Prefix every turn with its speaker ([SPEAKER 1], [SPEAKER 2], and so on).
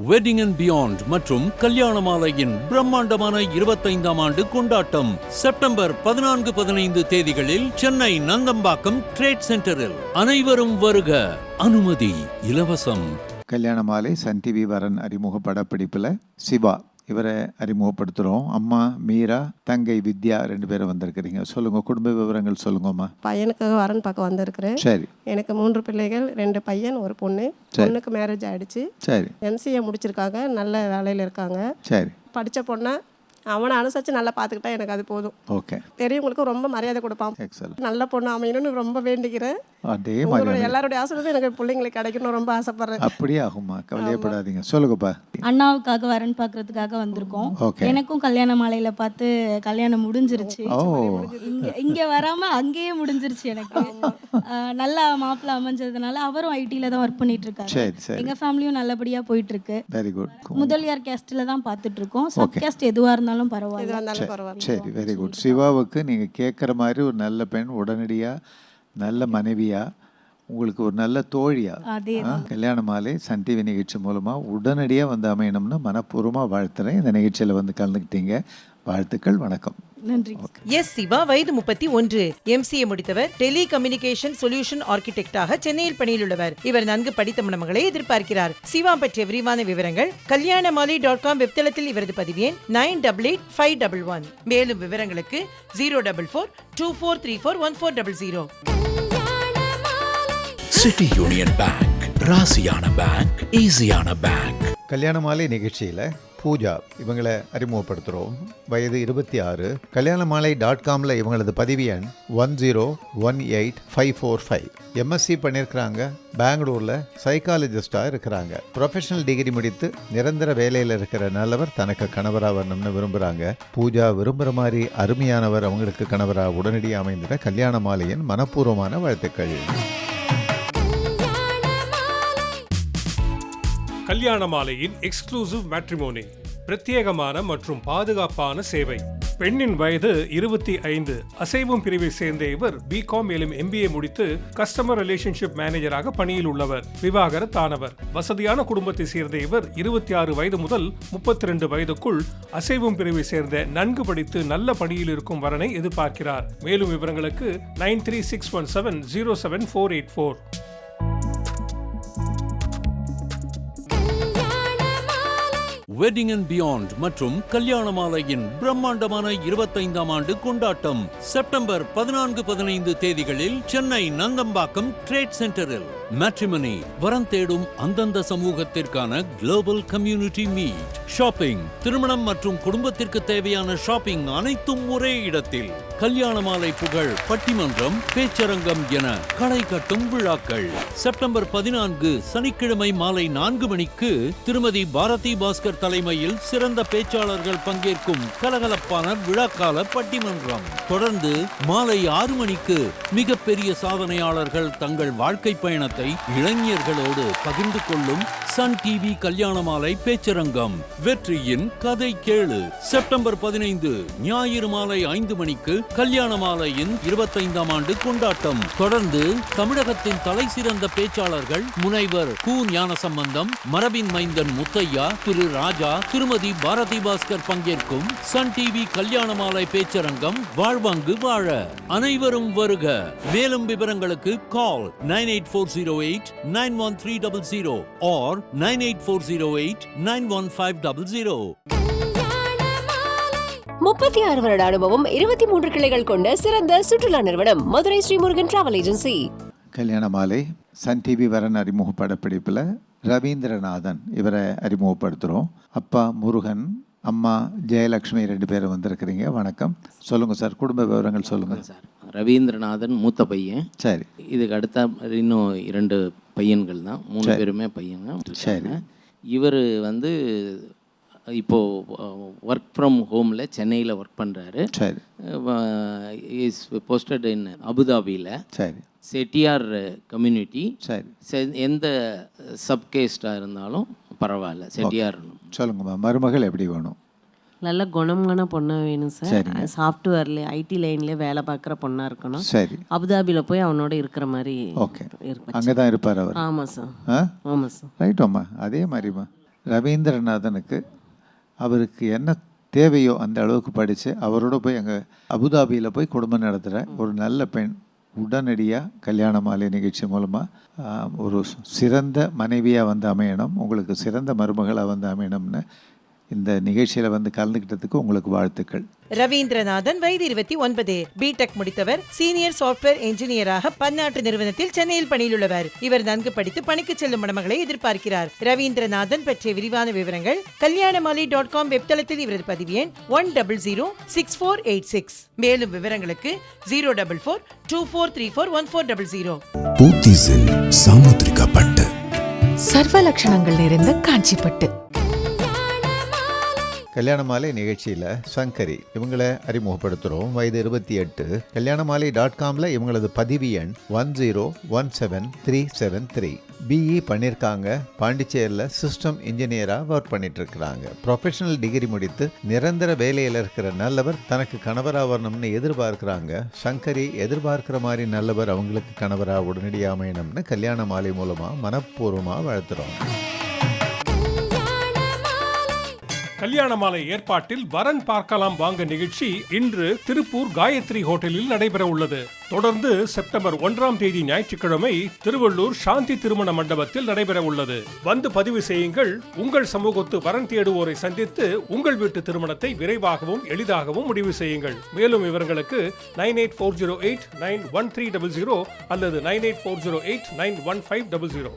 [SPEAKER 1] Wedding and beyond மற்றும் கல்யாண மாலையின் பிரம்மாண்டமான இருபத்தைந்தாம் ஆண்டு கொண்டாட்டம் செப்டம்பர் பதினான்கு பதினைந்து தேதிகளில் சென்னை நந்தம்பாக்கம் ட்ரேட் சென்டரில் அனைவரும் வருக. அனுமதி இலவசம்.
[SPEAKER 2] கல்யாண மாலை சன் டிவி வரன் அறிமுக படப்பிடிப்பில் சிவா. இவரை அறிமுகப்படுத்துகிறோம் அம்மா மீரா தங்கை வித்யா ரெண்டு பேரும் வந்திருக்கிறீங்க. சொல்லுங்கள் குடும்ப விவரங்கள் சொல்லுங்கம்மா
[SPEAKER 3] பையனுக்கு வரன் பார்க்க வந்திருக்கிறேன்.
[SPEAKER 2] சரி.
[SPEAKER 3] எனக்கு மூன்று பிள்ளைகள் ரெண்டு பையன் ஒரு பொண்ணு. பொண்ணுக்கு மேரேஜ் ஆயிடுச்சு.
[SPEAKER 2] சரி.
[SPEAKER 3] எம்சிஏ முடிச்சிருக்காங்க நல்ல வேலையில் இருக்காங்க.
[SPEAKER 2] சரி.
[SPEAKER 3] படித்த பொண்ணை அவனை அனுசரித்து நல்லா பார்த்துக்கிட்டா எனக்கு அது போதும்.
[SPEAKER 2] ஓகே
[SPEAKER 3] பெரியவங்களுக்கு ரொம்ப மரியாதை கொடுப்பான். நல்ல பொண்ணு அமையணும்னு ரொம்ப வேண்டிக்கிறேன்.
[SPEAKER 2] அதே மாதிரி
[SPEAKER 3] உங்களுடைய எல்லாருடைய ஆசீர்வாதம் எனக்கு பிள்ளைங்களுக்கு கிடைக்கணும்னு ரொம்ப ஆசைப்படுறேன்.
[SPEAKER 2] அப்படியே ஆகும்மா கவலையப்படாதீங்க. சொல்லுங்கப்பா.
[SPEAKER 4] அண்ணாவுக்காக வரன் பார்க்கறதுக்காக வந்திருக்கோம். எனக்கும் கல்யாண மாலையில பார்த்து கல்யாணம் முடிஞ்சிருச்சு. இங்க இங்க வராம அங்கேயே முடிஞ்சிருச்சு எனக்கு. நல்லா மாப்பிள்ள அமைஞ்சதுனால அவரும் ஐடில தான் ஒர்க் பண்ணிட்டு இருக்காரு எங்க ஃபேமிலியும் நல்லபடியா போயிட்டு இருக்கு
[SPEAKER 2] வெரி குட்
[SPEAKER 4] முதலியார் கேஸ்ட்ல தான் பார்த்துட்டு இருக்கோம் சப் கேஸ்ட் எதுவா இருந்தாலும்
[SPEAKER 3] வந்தாலும் பரவாயில்ல.
[SPEAKER 2] சரி வெரி குட் சிவாவுக்கு நீங்கள் கேட்குற மாதிரி ஒரு நல்ல பெண் உடனடியாக நல்ல மனைவியா உங்களுக்கு ஒரு நல்ல தோழியா கல்யாண மாலை சன் டிவி நிகழ்ச்சி மூலமாக உடனடியாக வந்து அமையணும்னு மனப்பூர்வமாக வாழ்த்துறேன். இந்த நிகழ்ச்சியில் வந்து கலந்துக்கிட்டீங்க. வாழ்த்துக்கள் வணக்கம்.
[SPEAKER 4] நன்றி.
[SPEAKER 5] எஸ் சிவா வயது முப்பத்தி ஒன்று. எம்சிஏ முடித்தவர் டெலி கம்யூனிகேஷன் சொல்யூஷன் ஆர்கிடெக்டாக சென்னையில் பணியிலுள்ளவர். இவர் நன்கு படித்த மணமகளை எதிர்பார்க்கிறார். சிவா பற்றிய விரிவான விவரங்கள் கல்யாணமாலி டாட் காம் வெப்தளத்தில் இவரது பதிவு எண் nine double eight five double one. மேலும் விவரங்களுக்கு zero double four two four three four one four double zero.
[SPEAKER 1] City union bank ராசியான பேங்க் ஈஸியான பேங்க்
[SPEAKER 2] கல்யாண மாலை நிகழ்ச்சியில் பூஜா இவங்களை அறிமுகப்படுத்துகிறோம். வயது இருபத்தி ஆறு. கல்யாண மாலை டாட் காமில் இவங்களது பதிவு எண் one zero one eight five four five MSc பண்ணியிருக்கிறாங்க. பெங்களூரில் சைக்காலஜிஸ்டாக இருக்கிறாங்க. ப்ரொஃபஷனல் டிகிரி முடித்து நிரந்தர வேலையில் இருக்கிற நல்லவர் தனக்கு கணவராக வரணும்னு விரும்புகிறாங்க பூஜா விரும்புகிற மாதிரி அருமையானவர் அவங்களுக்கு கணவராக உடனடியாக அமைந்திட கல்யாண மாலையின் மனப்பூர்வமான வாழ்த்துக்கள்.
[SPEAKER 6] கல்யாண மாலையின் எக்ஸ்க்ளூசிவ் மேட்ரிமோனி பிரத்யேகமான மற்றும் பாதுகாப்பான சேவை. பெண்ணின் வயது இருபத்தி ஐந்து. அசைவும் பிரிவை சேர்ந்த இவர் பிகாம் மேலும் எம்பிஏ முடித்து கஸ்டமர் ரிலேஷன்ஷிப் மேனேஜராக பணியில் உள்ளவர் விவாகரத்தானவர். வசதியான குடும்பத்தை சேர்ந்த இவர் இருபத்தி ஆறு வயது முதல் முப்பத்தி ரெண்டு வயதுக்குள் அசைவும் பிரிவை சேர்ந்த நன்கு படித்து நல்ல பணியில் இருக்கும் வரனை எதிர்பார்க்கிறார். மேலும் விவரங்களுக்கு nine three six one seven zero seven four eight four.
[SPEAKER 1] Wedding and beyond மற்றும் கல்யாண மாலையின் பிரம்மாண்டமான இருபத்தைந்தாம் ஆண்டு கொண்டாட்டம் செப்டம்பர் பதினான்கு பதினைந்து தேதிகளில் சென்னை நந்தம்பாக்கம் ட்ரேட் சென்டரில் மேட்ரிமனி வரம் தேடும் அந்தந்த சமூகத்திற்கான குளோபல் கம்யூனிட்டி மீட் ஷாப்பிங் திருமணம் மற்றும் குடும்பத்திற்கு தேவையான ஷாப்பிங் அனைத்தும் ஒரே இடத்தில். கல்யாண மாலை புகழ் பட்டிமன்றம் பேச்சரங்கம் என கடை கட்டும் விழாக்கள். செப்டம்பர் பதினான்கு சனிக்கிழமை மாலை நான்கு மணிக்கு திருமதி பாரதி பாஸ்கர் தலைமையில் சிறந்த பேச்சாளர்கள் பங்கேற்கும் கலகலப்பான விழாக்கால பட்டிமன்றம். தொடர்ந்து மாலை ஆறு மணிக்கு மிகப்பெரிய சாதனையாளர்கள் தங்கள் வாழ்க்கை பயணத்தை இளைஞர்களோடு பகிர்ந்து கொள்ளும் சன் டிவி கல்யாண மாலை பேச்சரங்கம். வெற்றியின் கதை கேளு. செப்டம்பர் பதினைந்து ஞாயிறு மாலை ஐந்து மணிக்கு கல்யாண மாலையின் இருபத்தைந்தாம் ஆண்டு கொண்டாட்டம். தொடர்ந்து தமிழகத்தின் தலை சிறந்த பேச்சாளர்கள் முனைவர் கு ஞானசம்பந்தம் மரபின் மைந்தன் முத்தையா திரு ராஜா திருமதி பாரதி பாஸ்கர் பங்கேற்கும் சன் டிவி கல்யாண மாலை பேச்சரங்கம் வாழ்வாங்கு வாழ. அனைவரும் வருக. மேலும் விவரங்களுக்கு call nine eight four zero eight nine one three double zero or nine eight four zero eight nine one five double zero.
[SPEAKER 7] முப்பத்தி ஆறு வருட அனுபவம் இருபத்தி மூன்று கிளைகள் கொண்ட சிறந்த சுற்றுலா நிறுவனம் மதுரை ஸ்ரீமுருகன் டிராவல் ஏஜென்சி
[SPEAKER 2] கல்யாண மாலை சன் டிவி வரன் அறிமுக படப்பிடிப்பில் ரவீந்திரநாதன் இவரை அறிமுகப்படுத்துகிறோம் அப்பா முருகன் அம்மா ஜெயலக்ஷ்மி ரெண்டு பேரும் வந்திருக்கிறீங்க. வணக்கம். சொல்லுங்கள் சார் குடும்ப விவரங்கள் சொல்லுங்கள்
[SPEAKER 8] சார். ரவீந்திரநாதன் மூத்த பையன்.
[SPEAKER 2] சரி.
[SPEAKER 8] இதுக்கு அடுத்த இன்னும் இரண்டு பையன்கள் தான். மூணு பேருமே பையங்க.
[SPEAKER 2] சரி.
[SPEAKER 8] இவர் வந்து இப்போது ஒர்க் ஃப்ரம் ஹோமில் சென்னையில் ஒர்க் பண்ணுறாரு
[SPEAKER 2] சரி.
[SPEAKER 8] இஸ் போஸ்டட் இன் அபுதாபியில்.
[SPEAKER 2] சரி.
[SPEAKER 8] செட்டியார் கம்யூனிட்டி
[SPEAKER 2] சரி.
[SPEAKER 8] எந்த சப்கேஸ்டாக இருந்தாலும் பரவாயில்ல. செட்டியார்
[SPEAKER 2] சொல்லுங்கம்மா மருமகள் எப்படி வேணும்?
[SPEAKER 9] நல்ல குணமான பொண்ணாக வேணும் சார்.
[SPEAKER 2] சரிங்க.
[SPEAKER 9] சாஃப்ட்வேர்ல ஐடி லைன்ல வேலை பார்க்குற பொண்ணா இருக்கணும்.
[SPEAKER 2] சரி.
[SPEAKER 9] அபுதாபியில் போய் அவனோட இருக்கிற மாதிரி
[SPEAKER 2] ஓகே. அங்கே தான் இருப்பார் அவர்.
[SPEAKER 9] ஆமாம் சார். ஆமாம் சார்.
[SPEAKER 2] ரைட் அம்மா அதே மாதிரிம்மா ரவீந்திரநாதனுக்கு அவருக்கு என்ன தேவையோ அந்த அளவுக்கு படித்து அவரோட போய் அங்கே அபுதாபியில் போய் குடும்பம் நடத்துகிற ஒரு நல்ல பெண் உடனடியாக கல்யாண மாலை நிகழ்ச்சி மூலமாக ஒரு சிறந்த மனைவியாக வந்து அமையணும் உங்களுக்கு சிறந்த மருமகளாக வந்து அமையணும்னு இந்த நிகழ்ச்சியில் வந்து கலந்துக்கிட்டதுக்கு உங்களுக்கு வாழ்த்துக்கள்.
[SPEAKER 5] ரவீந்திரநாதன் வயது இருபத்தி ஒன்பது. பிடெக் முடித்தவர் சீனியர் சாஃப்ட்வேர் என்ஜினியராக பன்னாட்டு நிறுவனத்தில் சென்னையில் பணியிலுள்ளவர். இவர் நன்கு படித்து பணிக்கு செல்லும் மணமகளை எதிர்பார்க்கிறார். ரவீந்திரநாதன் பற்றிய விரிவான விவரங்கள் கல்யாணமாலி டாட் காம் வெப்தளத்தில் இவரது பதிவு எண் one double zero six four eight six. மேலும் விவரங்களுக்கு zero double four two four three four one four double zero.
[SPEAKER 10] சாமுத்திரிகா பட்டு.
[SPEAKER 11] சர்வ லட்சணங்கள் நிறைந்த காஞ்சிப்பட்டு.
[SPEAKER 2] கல்யாண மாலை நிகழ்ச்சியில் சங்கரி இவங்களை அறிமுகப்படுத்துகிறோம் வயது இருபத்தி எட்டு. கல்யாண மாலை டாட் காமில் இவங்களது பதிவு எண் one zero one seven three seven three BE பண்ணியிருக்காங்க பாண்டிச்சேரியில் சிஸ்டம் இன்ஜினியராக ஒர்க் பண்ணிட்டுருக்கிறாங்க. ப்ரொஃபஷனல் டிகிரி முடித்து நிரந்தர வேலையில் இருக்கிற நல்லவர் தனக்கு கணவராக வரணும்னு எதிர்பார்க்குறாங்க. சங்கரி எதிர்பார்க்குற மாதிரி நல்லவர் அவங்களுக்கு கணவராக உடனடியாக அமையணும்னு கல்யாண மாலை மூலமாக மனப்பூர்வமாக வாழ்த்துறோம்.
[SPEAKER 6] கல்யாண மாலை ஏற்பாட்டில் வரன் பார்க்கலாம் வாங்க நிகழ்ச்சி இன்று திருப்பூர் காயத்ரி ஹோட்டலில் நடைபெற உள்ளது. தொடர்ந்து செப்டம்பர் ஒன்றாம் தேதி ஞாயிற்றுக்கிழமை திருவள்ளூர் சாந்தி திருமண மண்டபத்தில் நடைபெற உள்ளது. வந்து பதிவு செய்யுங்கள். உங்கள் சமூகத்து வரன் தேடுவோரை சந்தித்து உங்கள் வீட்டு திருமணத்தை விரைவாகவும் எளிதாகவும் முடிவு செய்யுங்கள். மேலும் விவரங்களுக்கு nine eight four zero eight nine one three double zero அல்லது nine eight four zero eight nine one five double zero.